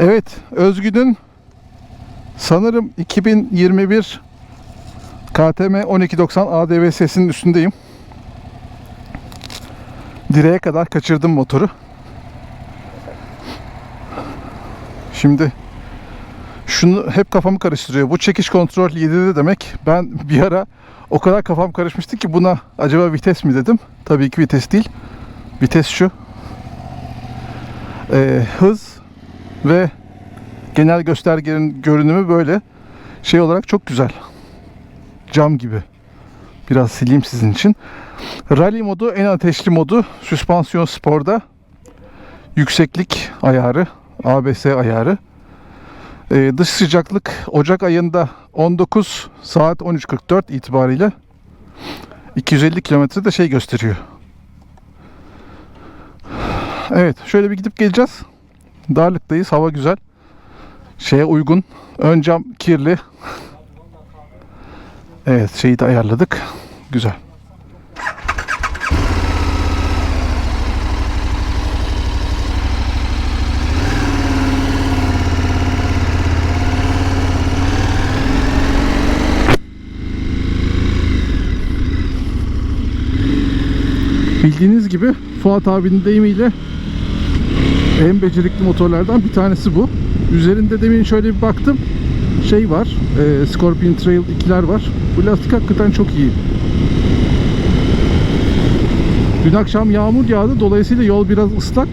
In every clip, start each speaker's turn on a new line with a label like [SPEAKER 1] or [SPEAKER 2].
[SPEAKER 1] Evet, Özgün'ün sanırım 2021 KTM 1290 ADVS'sinin üstündeyim. Direğe kadar kaçırdım motoru. Şimdi şunu hep kafamı karıştırıyor. Bu çekiş kontrol 7'de demek. Ben bir ara o kadar kafam karışmıştı ki buna acaba vites mi dedim. Tabii ki vites değil. Vites şu. Ee, hız ve genel göstergenin görünümü böyle şey olarak çok güzel. Cam gibi. Biraz sileyim sizin için. Rally modu en ateşli modu. Süspansiyon sporda. Yükseklik ayarı. ABS ayarı. Ee, dış sıcaklık Ocak ayında 19 saat 13.44 itibariyle 250 kilometre de şey gösteriyor. Evet şöyle bir gidip geleceğiz. Darlıktayız. Hava güzel. Şeye uygun. Ön cam kirli. Evet şeyi de ayarladık. Güzel. Bildiğiniz gibi Fuat abinin deyimiyle en becerikli motorlardan bir tanesi bu. Üzerinde demin şöyle bir baktım. Şey var. E, Scorpion Trail 2'ler var. Bu lastik hakikaten çok iyi. Dün akşam yağmur yağdı. Dolayısıyla yol biraz ıslak.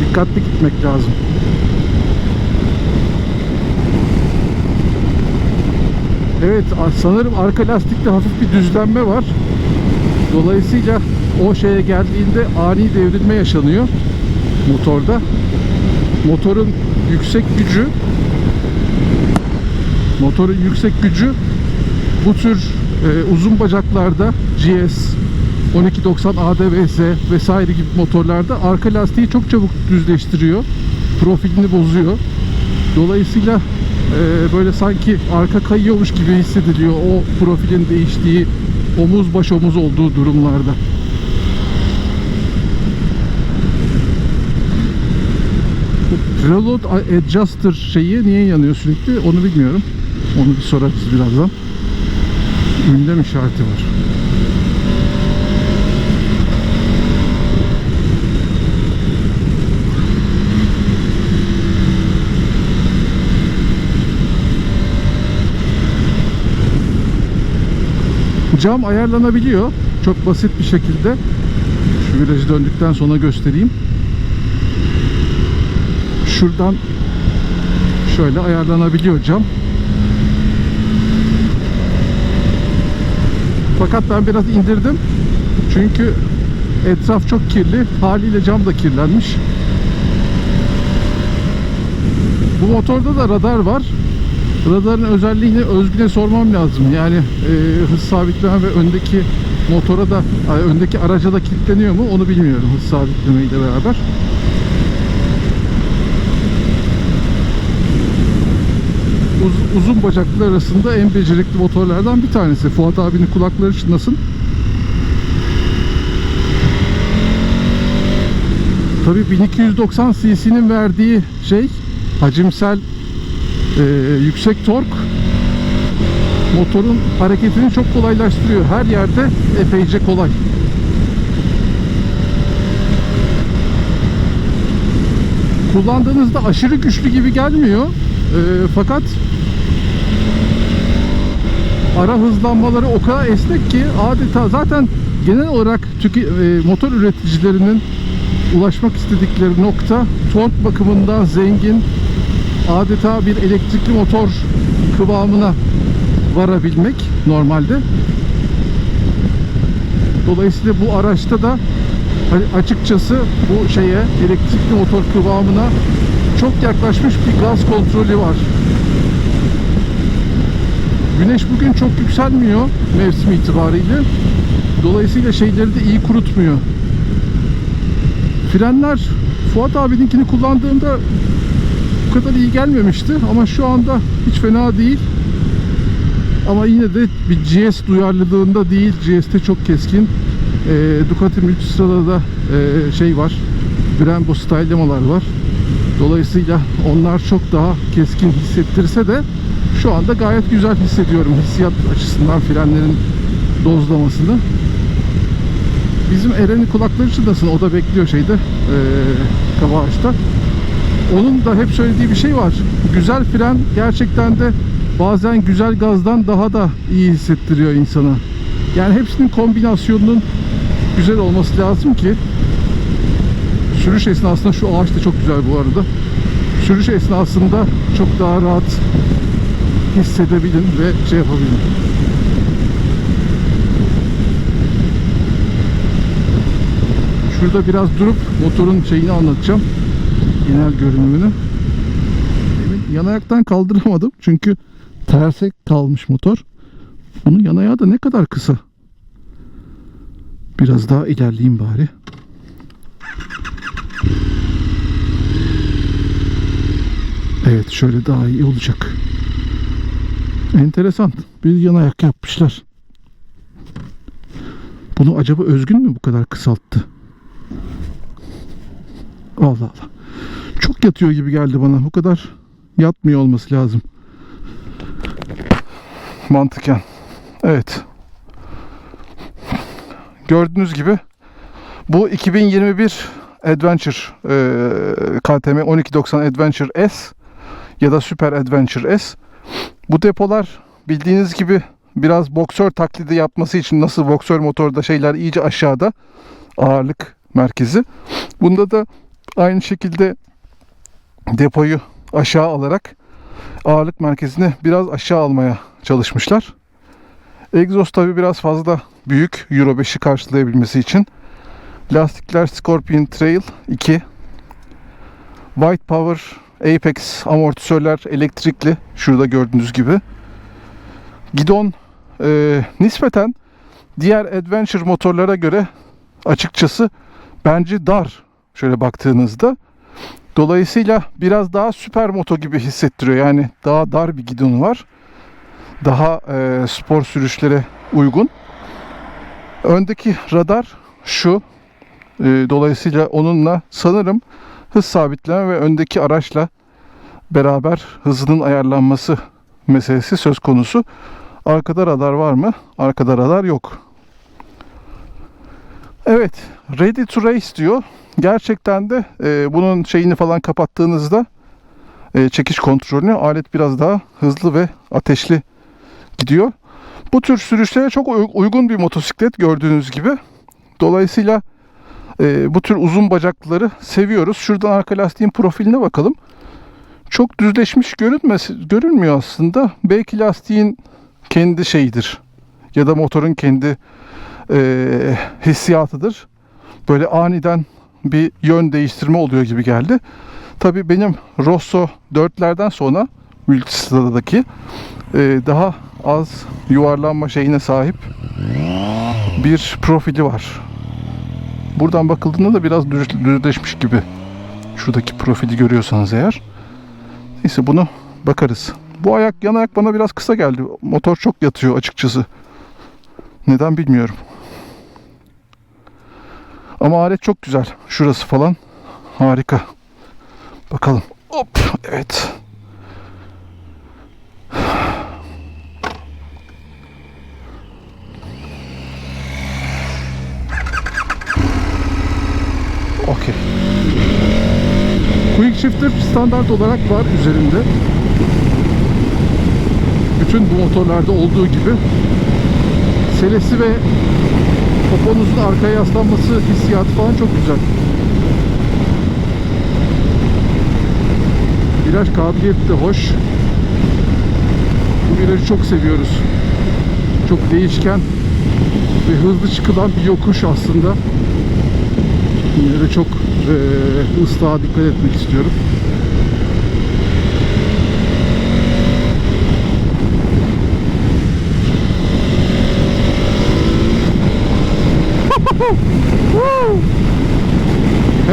[SPEAKER 1] Dikkatli gitmek lazım. Evet sanırım arka lastikte hafif bir düzlenme var. Dolayısıyla o şeye geldiğinde ani devrilme yaşanıyor motorda. Motorun yüksek gücü motorun yüksek gücü bu tür e, uzun bacaklarda GS 1290 ADVS vesaire gibi motorlarda arka lastiği çok çabuk düzleştiriyor. Profilini bozuyor. Dolayısıyla e, böyle sanki arka kayıyormuş gibi hissediliyor o profilin değiştiği omuz baş omuz olduğu durumlarda. Reload Adjuster şeyi niye yanıyor sürekli onu bilmiyorum. Onu bir sorarız birazdan. Ünlem işareti var. Cam ayarlanabiliyor. Çok basit bir şekilde. Şu virajı döndükten sonra göstereyim. Şuradan şöyle ayarlanabiliyor cam. Fakat ben biraz indirdim. Çünkü etraf çok kirli. Haliyle cam da kirlenmiş. Bu motorda da radar var. Radarın özelliğini Özgün'e sormam lazım. Yani e, hız sabitleme ve öndeki motora da öndeki araca da kilitleniyor mu onu bilmiyorum hız sabitleme ile beraber. Uzun bacaklı arasında en becerikli motorlardan bir tanesi. Fuat abinin kulakları çınlasın. Tabii 1290 cc'nin verdiği şey hacimsel e, yüksek tork motorun hareketini çok kolaylaştırıyor. Her yerde epeyce kolay. Kullandığınızda aşırı güçlü gibi gelmiyor. E, fakat ara hızlanmaları o kadar esnek ki adeta zaten genel olarak e, motor üreticilerinin ulaşmak istedikleri nokta tork bakımından zengin adeta bir elektrikli motor kıvamına varabilmek normalde. Dolayısıyla bu araçta da hani açıkçası bu şeye elektrikli motor kıvamına çok yaklaşmış bir gaz kontrolü var. Güneş bugün çok yükselmiyor mevsim itibariyle. Dolayısıyla şeyleri de iyi kurutmuyor. Frenler Fuat abininkini kullandığımda bu kadar iyi gelmemişti ama şu anda hiç fena değil. Ama yine de bir GS duyarlılığında değil. GS'te çok keskin. E, Ducati Multistrada'da e, şey var. Brembo style'lamalar var. Dolayısıyla onlar çok daha keskin hissettirse de şu anda gayet güzel hissediyorum hissiyat açısından frenlerin dozlamasını. Bizim Eren'in kulakları çınlasın. O da bekliyor şeyde eee Kavaş'ta. Onun da hep söylediği bir şey var. Güzel fren gerçekten de bazen güzel gazdan daha da iyi hissettiriyor insana. Yani hepsinin kombinasyonunun güzel olması lazım ki sürüş esnasında şu ağaç da çok güzel bu arada. Sürüş esnasında çok daha rahat hissedebilin ve şey yapabilin. Şurada biraz durup motorun şeyini anlatacağım. Genel görünümünü. Demin yan ayaktan kaldıramadım çünkü terse kalmış motor. Bunun yan ayağı da ne kadar kısa. Biraz daha ilerleyeyim bari. Evet şöyle daha iyi olacak. Enteresan. Bir yan ayak yapmışlar. Bunu acaba Özgün mü bu kadar kısalttı? Allah Allah. Çok yatıyor gibi geldi bana. Bu kadar yatmıyor olması lazım. Mantıken. Evet. Gördüğünüz gibi bu 2021 Adventure e, KTM 1290 Adventure S ya da Super Adventure S. Bu depolar bildiğiniz gibi biraz boksör taklidi yapması için nasıl boksör motorda şeyler iyice aşağıda ağırlık merkezi. Bunda da aynı şekilde depoyu aşağı alarak ağırlık merkezini biraz aşağı almaya çalışmışlar. Egzoz tabi biraz fazla büyük Euro 5'i karşılayabilmesi için. Lastikler Scorpion Trail 2. White Power Apex amortisörler elektrikli. Şurada gördüğünüz gibi. Gidon e, nispeten diğer Adventure motorlara göre açıkçası bence dar. Şöyle baktığınızda. Dolayısıyla biraz daha süper moto gibi hissettiriyor. Yani daha dar bir gidonu var. Daha e, spor sürüşlere uygun. Öndeki radar şu. E, dolayısıyla onunla sanırım hız sabitleme ve öndeki araçla beraber hızının ayarlanması meselesi söz konusu. Arkada radar var mı? Arkada radar yok. Evet, ready to race diyor. Gerçekten de e, bunun şeyini falan kapattığınızda e, çekiş kontrolünü alet biraz daha hızlı ve ateşli gidiyor. Bu tür sürüşlere çok uy- uygun bir motosiklet gördüğünüz gibi. Dolayısıyla e, bu tür uzun bacaklıları seviyoruz. Şuradan arka lastiğin profiline bakalım. Çok düzleşmiş görünmesi, görünmüyor aslında. Belki lastiğin kendi şeyidir. Ya da motorun kendi e, hissiyatıdır. Böyle aniden bir yön değiştirme oluyor gibi geldi. Tabii benim Rosso 4'lerden sonra Multistrada'daki e, daha az yuvarlanma şeyine sahip bir profili var. Buradan bakıldığında da biraz düz, düzleşmiş gibi. Şuradaki profili görüyorsanız eğer. Neyse bunu bakarız. Bu ayak yan ayak bana biraz kısa geldi. Motor çok yatıyor açıkçası. Neden bilmiyorum. Ama alet çok güzel. Şurası falan harika. Bakalım. Hop evet. Standart olarak var üzerinde. Bütün bu motorlarda olduğu gibi selesi ve poponuzun arkaya yaslanması hissiyatı falan çok güzel. Viraj kabiliyeti de hoş. Bu virajı çok seviyoruz. Çok değişken ve hızlı çıkılan bir yokuş aslında. Yine de çok eee ıslığa dikkat etmek istiyorum.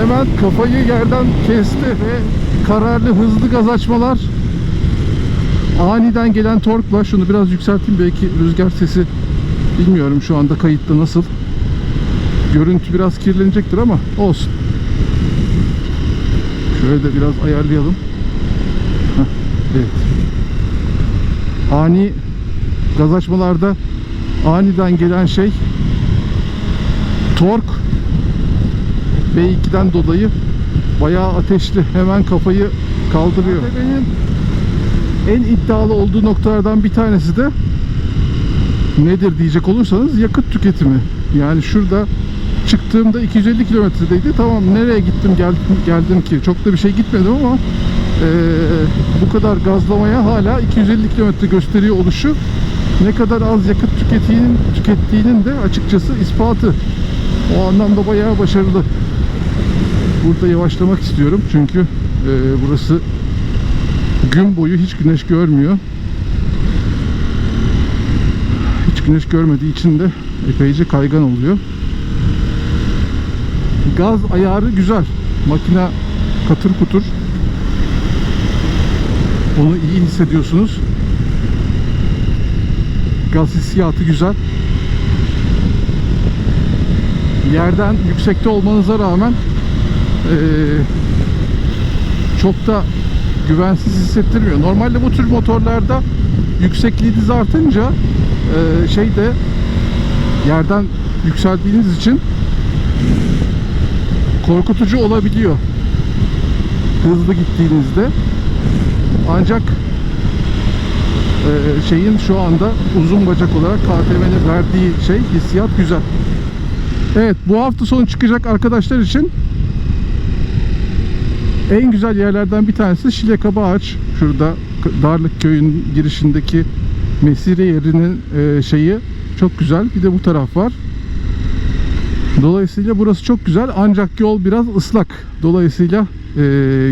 [SPEAKER 1] Hemen kafayı yerden kesti ve kararlı hızlı gaz açmalar aniden gelen torkla şunu biraz yükselteyim belki rüzgar sesi bilmiyorum şu anda kayıtta nasıl görüntü biraz kirlenecektir ama olsun Şöyle de biraz ayarlayalım. Heh, evet. Ani gaz açmalarda aniden gelen şey tork V2'den dolayı bayağı ateşli. Hemen kafayı kaldırıyor. ATV'nin en iddialı olduğu noktalardan bir tanesi de nedir diyecek olursanız yakıt tüketimi. Yani şurada çıktığımda 250 kilometredeydi. Tamam nereye gittim geldim, geldim ki? Çok da bir şey gitmedim ama eee, bu kadar gazlamaya hala 250 kilometre gösteriyor oluşu ne kadar az yakıt tükettiğinin, tükettiğinin de açıkçası ispatı. O anlamda bayağı başarılı. Burada yavaşlamak istiyorum çünkü eee, burası gün boyu hiç güneş görmüyor. Hiç güneş görmediği için de epeyce kaygan oluyor. Gaz ayarı güzel. Makine katır kutur. Onu iyi hissediyorsunuz. Gaz hissiyatı güzel. Yerden yüksekte olmanıza rağmen eee, çok da güvensiz hissettirmiyor. Normalde bu tür motorlarda yüksekliğiniz artınca eee şey de yerden yükseldiğiniz için korkutucu olabiliyor. Hızlı gittiğinizde. Ancak eee, şeyin şu anda uzun bacak olarak KTM'nin verdiği şey hissiyat güzel. Evet bu hafta sonu çıkacak arkadaşlar için en güzel yerlerden bir tanesi Şile Kaba Ağaç. Şurada Darlık Köyü'nün girişindeki mesire yerinin e, şeyi çok güzel. Bir de bu taraf var. Dolayısıyla burası çok güzel ancak yol biraz ıslak. Dolayısıyla e,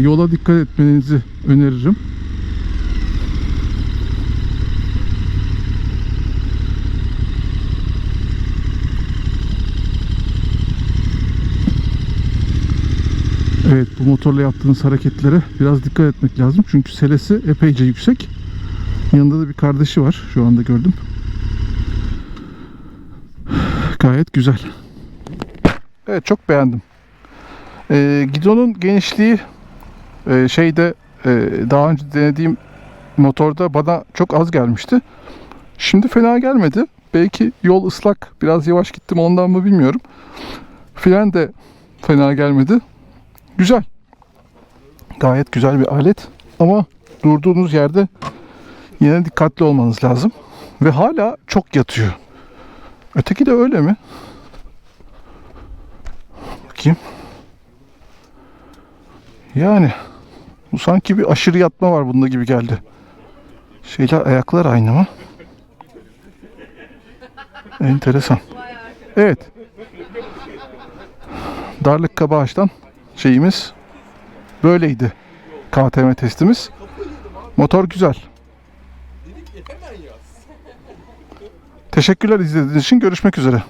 [SPEAKER 1] yola dikkat etmenizi öneririm. Evet bu motorla yaptığınız hareketlere biraz dikkat etmek lazım. Çünkü selesi epeyce yüksek. Yanında da bir kardeşi var. Şu anda gördüm. Gayet güzel. Evet çok beğendim. Ee, gidonun genişliği e, şeyde e, daha önce denediğim motorda bana çok az gelmişti. Şimdi fena gelmedi. Belki yol ıslak biraz yavaş gittim ondan mı bilmiyorum. Fren de fena gelmedi. Güzel. Gayet güzel bir alet. Ama durduğunuz yerde yine dikkatli olmanız lazım. Ve hala çok yatıyor. Öteki de öyle mi? Bakayım. Yani bu sanki bir aşırı yatma var bunda gibi geldi. Şeyler ayaklar aynı mı? Enteresan. Evet. Darlık Kabaağaç'tan şeyimiz böyleydi. KTM testimiz. Motor güzel. Teşekkürler izlediğiniz için. Görüşmek üzere.